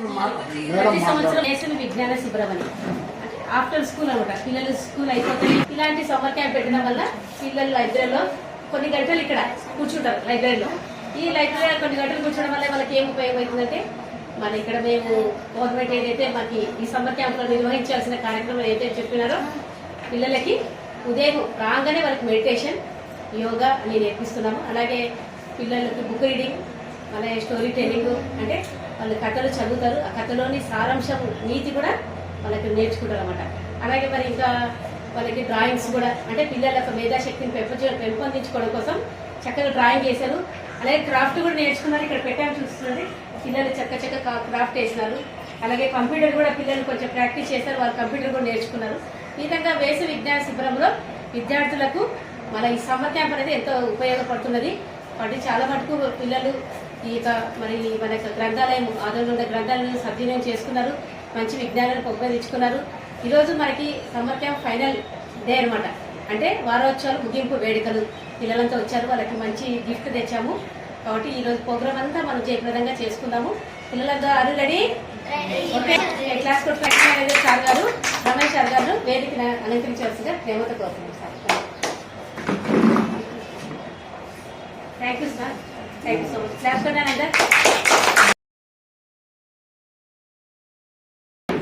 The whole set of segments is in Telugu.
ప్రతి సంవత్సరం వేసవి విజ్ఞాన శిబిరం అంటే ఆఫ్టర్ స్కూల్ అనమాట. పిల్లలు స్కూల్ అయిపోతాయి ఇలాంటి సమ్మర్ క్యాంప్ పెట్టడం వల్ల పిల్లలు లైబ్రరీలో కొన్ని గంటలు ఇక్కడ కూర్చుంటారు లైబ్రరీలో ఈ లైబ్రరీలో కొన్ని గంటలు కూర్చోడం వల్ల వాళ్ళకి ఏం ఉపయోగం అవుతుందంటే మన ఇక్కడ మేము గవర్నమెంట్ ఏదైతే మనకి ఈ సమ్మర్ క్యాంప్లో నిర్వహించాల్సిన కార్యక్రమం ఏదైతే చెప్పినారో పిల్లలకి ఉదయం రాగానే వాళ్ళకి మెడిటేషన్ యోగా అని నేర్పిస్తున్నాము. అలాగే పిల్లలకి బుక్ రీడింగ్ అలాగే స్టోరీ టెల్లింగ్ అంటే వాళ్ళు కథలు చదువుతారు. ఆ కథలోని సారాంశం నీతి కూడా వాళ్ళకి నేర్చుకుంటారు అనమాట అలాగే మరి ఇంకా వాళ్ళకి డ్రాయింగ్స్ కూడా అంటే పిల్లల యొక్క మేధాశక్తిని పెంపొంచ పెంపొందించుకోవడం కోసం చక్కగా డ్రాయింగ్ చేశారు అలాగే క్రాఫ్ట్ కూడా నేర్చుకున్నారు. ఇక్కడ పెట్టాము చూస్తున్నది. పిల్లలు చక్క చక్క క్రాఫ్ట్ వేసినారు. అలాగే కంప్యూటర్ కూడా పిల్లలు కొంచెం ప్రాక్టీస్ చేశారు. వాళ్ళు కంప్యూటర్ కూడా నేర్చుకున్నారు. ఈ విధంగా వేసవి విజ్ఞాన శిబిరంలో విద్యార్థులకు మన ఈ సమ్మర్ అనేది ఎంతో ఉపయోగపడుతున్నది. వాటి చాలా మటుకు పిల్లలు ఈ యొక్క మరి మన యొక్క గ్రంథాలయం ఆధ్వర్యంలో ఉన్న గ్రంథాలను సద్వినియోగం చేసుకున్నారు. మంచి విజ్ఞానాన్ని పెంపొందించుకున్నారు. ఈరోజు మనకి సమ్మర్ క్యాంప్ ఫైనల్ డే అనమాట అంటే వారోత్సవాలు ముగింపు వేడుకలు. పిల్లలంతా వచ్చారు వాళ్ళకి మంచి గిఫ్ట్ తెచ్చాము. కాబట్టి ఈ రోజు ప్రోగ్రామ్ అంతా మనం జయప్రదంగా చేసుకుందాము. పిల్లలంతా అరు ready? Okay. Class court manager sir గారు రమేష్ సార్ గారు వేదికను అలంకరించాల్సిందిగా ప్రేమతో కోరుతున్నాం sir. Thank you sir. Thank you so much class court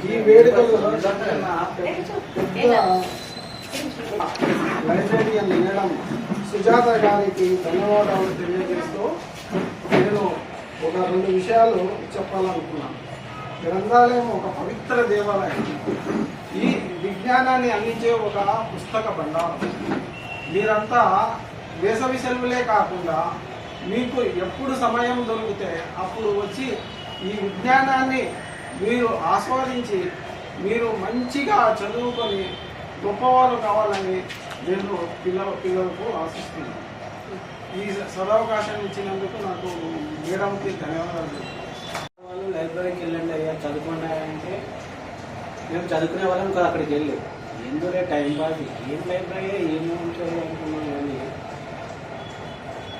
ఈ లైబ్రేరియన్ మేడం సుజాత గారికి ధన్యవాదాలు తెలియజేస్తూ నేను ఒక రెండు విషయాలు చెప్పాలనుకున్నాను. గ్రంథాలయం ఒక పవిత్ర దేవాలయం. ఈ విజ్ఞానాన్ని అందించే ఒక పుస్తక బండారం మీరంతా వేసవి సెలవులే కాకుండా మీకు ఎప్పుడు సమయం దొరికితే అప్పుడు వచ్చి ఈ విజ్ఞానాన్ని మీరు ఆస్వాదించి మీరు మంచిగా చదువుకొని గొప్పవాళ్ళు కావాలని నేను పిల్లల పిల్లలకు ఆశిస్తున్నాను. ఈ సదవకాశం ఇచ్చినందుకు నాకు మేడంకి ధన్యవాదాలు వాళ్ళు లైబ్రరీకి వెళ్ళండి అయ్యా చదువుకోండి అంటే మేము చదువుకునే వాళ్ళం కాదు అక్కడికి వెళ్ళి. ఎందుకే టైం పాస్? ఏం లైబ్రరీ ఏమి ఉంటుంది అనుకున్నాం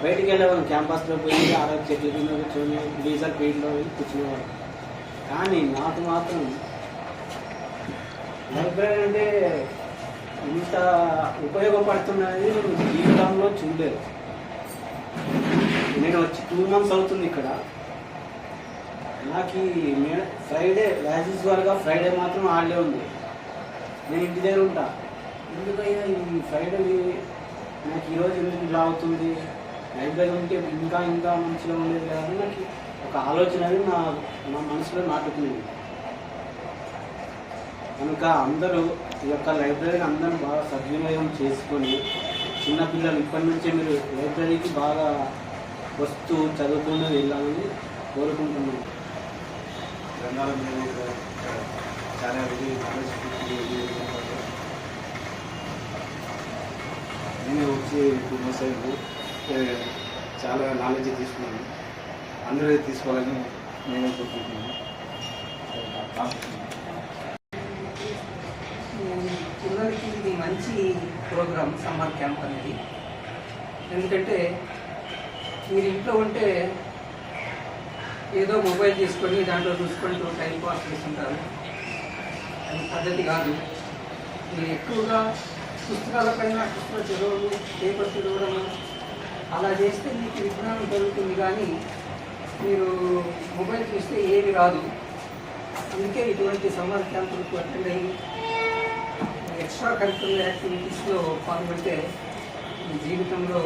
బయటికి వెళ్ళేవాళ్ళం. క్యాంపస్లో పోయి ఆరోగ్య చెట్ల కింద కూర్చొని డీజల్ ఫీల్డ్లో వెళ్ళి కూర్చునేవాళ్ళం. కానీ నాకు మాత్రం లైబ్రరీ అంటే ఇంత ఉపయోగపడుతున్నది నేను జీవితంలో చూడలేదు. నేను వచ్చి టూ మంత్స్ అవుతుంది ఇక్కడ. నాకు ఫ్రైడే యాజిస్ వరకు ఫ్రైడే మాత్రం హాలిడే ఉంది. నేను ఇంటి దగ్గర ఉంటా. ఎందుకయ్యా ఈ ఫ్రైడే నాకు ఈరోజు ఎందుకు ఇలా అవుతుంది? లైబ్రరీ ఉంటే ఇంకా ఇంకా మంచిగా ఉండేది కదా అని నాకు ఒక ఆలోచన అనేది నా నా మనసులో నాటుకునేది. కనుక అందరూ ఈ యొక్క లైబ్రరీని అందరూ బాగా సద్వినియోగం చేసుకొని చిన్నపిల్లలు ఇప్పటి నుంచే మీరు లైబ్రరీకి బాగా వస్తూ చదువుకుంటూ వెళ్ళాలని కోరుకుంటున్నాను. గ్రంథాల మీద చాలా నేను వచ్చి టూ మంత్స్ చాలా నాలెడ్జ్ తీసుకున్నాను. అందరూ తీసుకోవాలని నేను కోరుకుంటున్నాను. పిల్లలకి ఇది మంచి ప్రోగ్రామ్ సమ్మర్ క్యాంప్ అనేది. ఎందుకంటే మీరు ఇంట్లో ఉంటే ఏదో మొబైల్ తీసుకొని దాంట్లో చూసుకుంటూ టైం పాస్ చేస్తుంటారు. అది పద్ధతి కాదు. మీరు ఎక్కువగా పుస్తకాలపైన పుస్తకాలు చదవడం పేపర్ చదవడం అలా చేస్తే మీకు విజ్ఞానం దొరుకుతుంది కానీ మీరు మొబైల్ చూస్తే ఏది రాదు. అందుకే ఇటువంటి సమ్మర్ క్యాంపులకు అటెండ్ అయ్యి ఎక్స్ట్రా కరికులర్ యాక్టివిటీస్లో పాల్గొంటే మీ జీవితంలో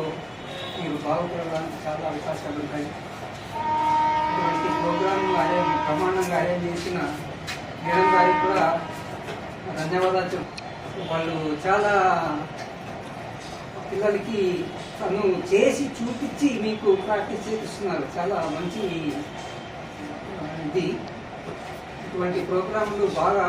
మీరు బాగుపడడానికి చాలా అవకాశాలు ఉంటాయి. ఇటువంటి ప్రోగ్రామ్ అరేంజ్ ప్రమాణంగా అరేంజ్ చేసిన మేడం గారికి కూడా ధన్యవాదాలు చెప్ వాళ్ళు చాలా పిల్లలకి తను చేసి చూపించి మీకు ప్రాక్టీస్ చేపిస్తున్నారు. చాలా మంచి ఇది. ఇటువంటి ప్రోగ్రాంలు బాగా